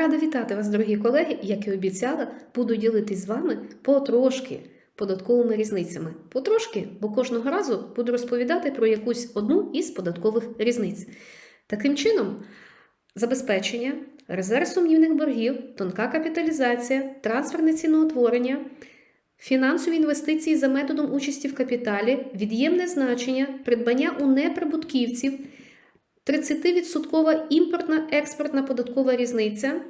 Рада вітати вас, дорогі колеги. Як і обіцяла, буду ділитись з вами потрошки податковими різницями. Потрошки, бо кожного разу буду розповідати про якусь одну із податкових різниць. Таким чином, забезпечення, резерв сумнівних боргів, тонка капіталізація, трансферне ціноутворення, фінансові інвестиції за методом участі в капіталі, від'ємне значення, придбання у неприбутківців. 30% імпортна експортна податкова різниця.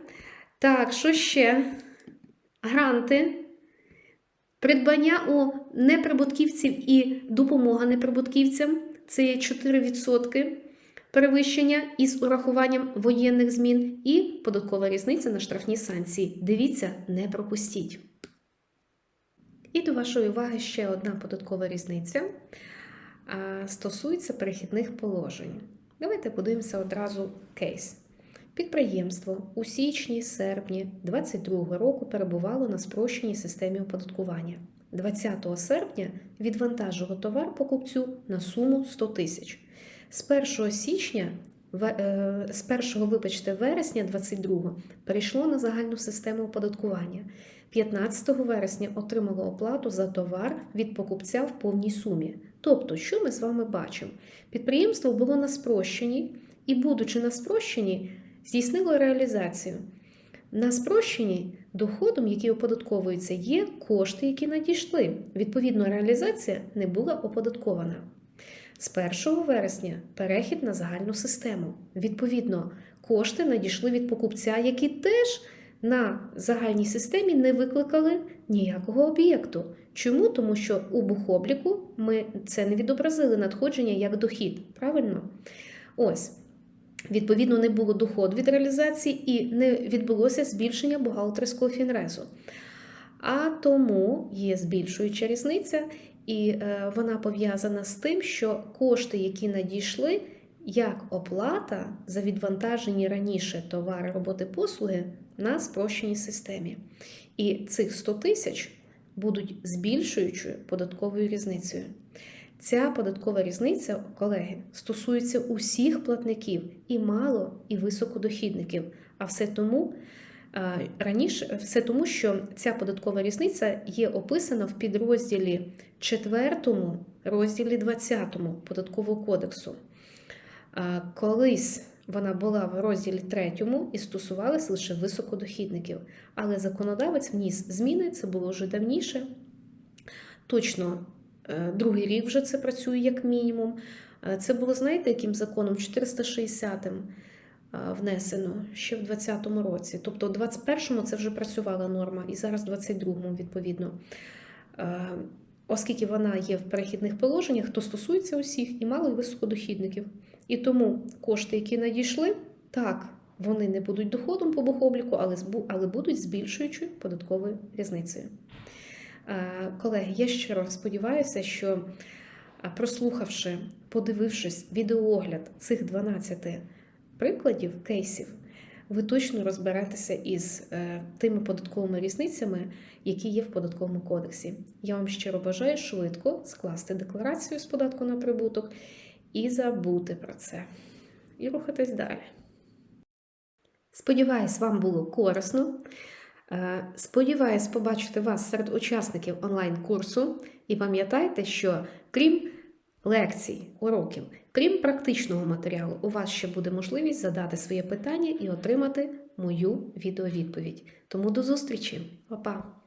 Так, що ще? Гранти, придбання у неприбутківців і допомога неприбутківцям це є 4% перевищення із урахуванням воєнних змін, і податкова різниця на штрафні санкції. Дивіться, не пропустіть. І до вашої уваги ще одна податкова різниця стосується перехідних положень. Давайте подивимося одразу кейс. Підприємство у січні-серпні 2022 року перебувало на спрощеній системі оподаткування. 20 серпня відвантажило товар покупцю на суму 100 тисяч. З 1 січня, з 1 вибачте, вересня 2022 перейшло на загальну систему оподаткування. 15 вересня отримало оплату за товар від покупця в повній сумі. Тобто, що ми з вами бачимо? Підприємство було на спрощенні і, будучи на спрощенні, здійснило реалізацію. На спрощенні доходом, який оподатковується, є кошти, які надійшли. Відповідно, реалізація не була оподаткована. З 1 вересня перехід на загальну систему. Відповідно, кошти надійшли від покупця, які теж на загальній системі не викликали ніякого об'єкту. Чому? Тому що у бухобліку ми це не відобразили надходження як дохід. Правильно? Ось. Відповідно, не було доходу від реалізації і не відбулося збільшення бухгалтерського фінрезу. А тому є збільшуюча різниця, і е, вона пов'язана з тим, що кошти, які надійшли, як оплата за відвантажені раніше товари, роботи, послуги на спрощеній системі. І цих 100 тисяч будуть збільшуючою податковою різницею. Ця податкова різниця, колеги, стосується усіх платників і мало, і високодохідників. А все тому раніше, все тому, що ця податкова різниця є описана в підрозділі 4 розділі 20 податкового кодексу. Колись вона була в розділі 3 і стосувалася лише високодохідників, але законодавець вніс зміни, це було вже давніше. Точно, е, другий рік вже це працює як мінімум. Е, це було, знаєте, яким законом 460-м е, внесено ще в 2020 році. Тобто, у 21-му це вже працювала норма, і зараз в 22-му, відповідно. Оскільки вона є в перехідних положеннях, то стосується усіх і мало і високодохідників. І тому кошти, які надійшли, так, вони не будуть доходом по бухобліку, але але будуть збільшуючою податковою різницею. Колеги, я щиро сподіваюся, що прослухавши, подивившись відеоогляд цих 12 прикладів, кейсів, ви точно розберетеся із е, тими податковими різницями, які є в податковому кодексі. Я вам щиро бажаю швидко скласти декларацію з податку на прибуток і забути про це. І рухатись далі. Сподіваюсь, вам було корисно. Е, сподіваюсь побачити вас серед учасників онлайн-курсу. І пам'ятайте, що крім лекцій, уроків, крім практичного матеріалу, у вас ще буде можливість задати своє питання і отримати мою відеовідповідь. Тому до зустрічі, Па-па!